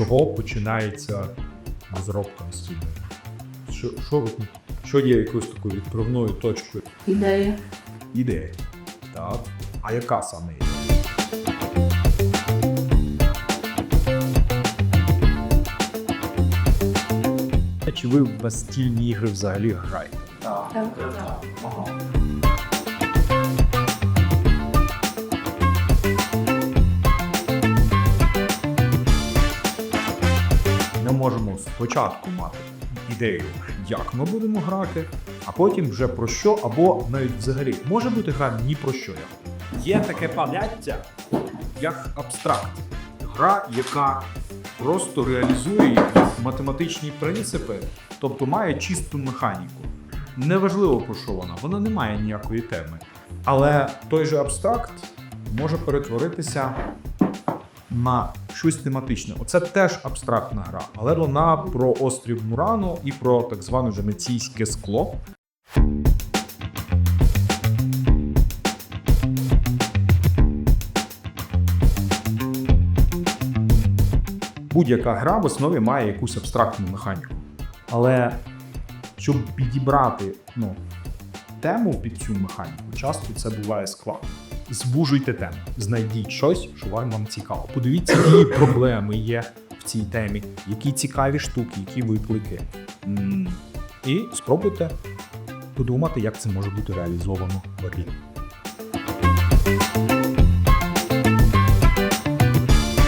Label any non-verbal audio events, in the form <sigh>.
чого починається розробка настільної? Що, що, що є якоюсь такою відправною точкою Ідея. ідеї? Так. А яка саме ідея? Чи ви в настільні ігри взагалі граєте? Так. Ага. Можемо спочатку мати ідею, як ми будемо грати, а потім вже про що, або навіть взагалі може бути гра ні про що. Є таке поняття, як абстракт. Гра, яка просто реалізує математичні принципи, тобто має чисту механіку. Неважливо про що вона, вона не має ніякої теми. Але той же абстракт може перетворитися на щось тематичне. Оце теж абстрактна гра, але вона про острів Мурану і про так зване венеційське скло. Будь-яка гра в основі має якусь абстрактну механіку. Але щоб підібрати ну, тему під цю механіку, часто це буває складно. Збужуйте тему, знайдіть щось, що вам вам цікаво. Подивіться, які <coughs> проблеми є в цій темі, які цікаві штуки, які виклики. І спробуйте подумати, як це може бути реалізовано в рік.